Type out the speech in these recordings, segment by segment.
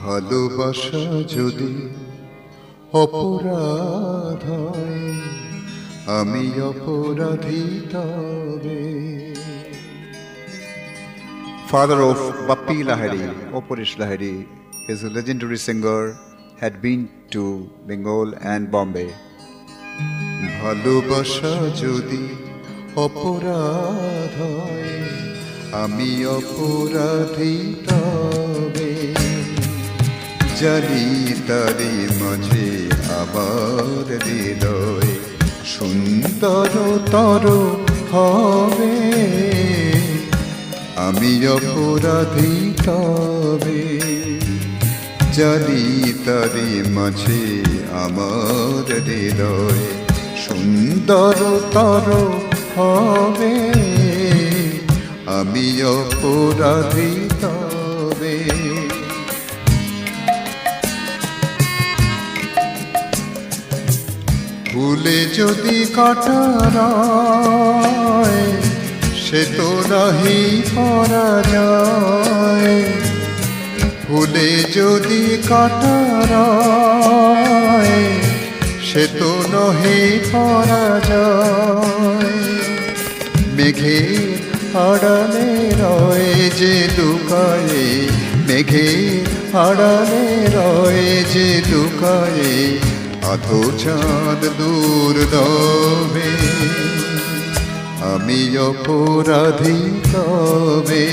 ভালোবাসা যদি অপরাধ হয় আমি অপরাধী তবে Father of Bappi Lahiri, Oparish Lahiri, is a legendary singer, had been to Bengal and Bombay. ভালোবাসা যদি অপরাধ আমি অপরাধী তবে জানি তারি মাঝে আবার হৃদয় সুন্দর তর হবে। আমি অপরাধী তবে জানি তারি মাঝে আমার হৃদয় সুন্দর তর হবে। আমি অপরাধী তবে ভুলে যদি কাটারায় সে তো নাহি করা যায় ভুলে যদি কাটারায় সে তো নহে করা যায় মেঘে আড়ালে রয় যে লুকায়ে, মেঘে আড়ালে রয় যে লুকায়ে, আধো চাঁদ দূর দবে আমি অপরাধী তবে,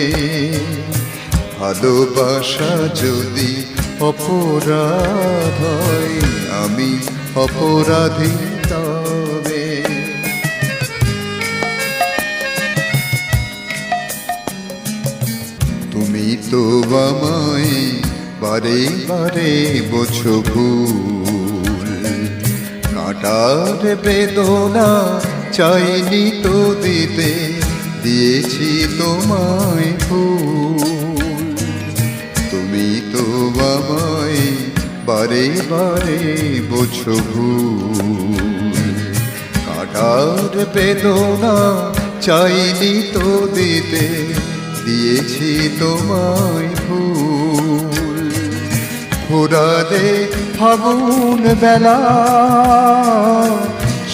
ভালোবাসা যদি অপরাধ হয়, আমি অপরাধী তবে। তুমি তো বারে বারে বোঝো ভুল। কাটার বেদনা চাইনি তো দিতে, দিয়েছি তোমায় ফুল তুমি তো আমায় বারে বারে বোঝো ভুল। কাটার বেদনা চাইনি তো দিতে দিয়েছি তোমায় ফুল। ফুরালে ফাগুন বেলা,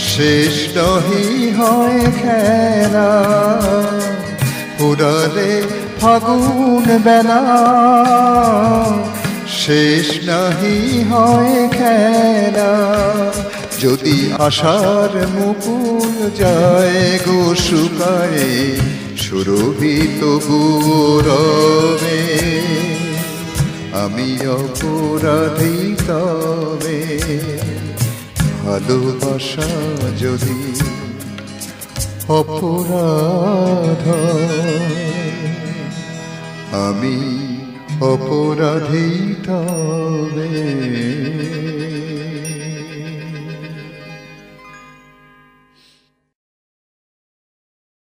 শেষ নহি হয় খেলা। ফুরালে ফাগুন বেলা, শেষ নাহি হয় খেলা। যদি আশার মুকুল যায় গো শুকায় সুরভিত গৌরবে আমি অপরাধী তবে। ভালোবাসা যদি অপরাধ আমি অপরাধী তবে।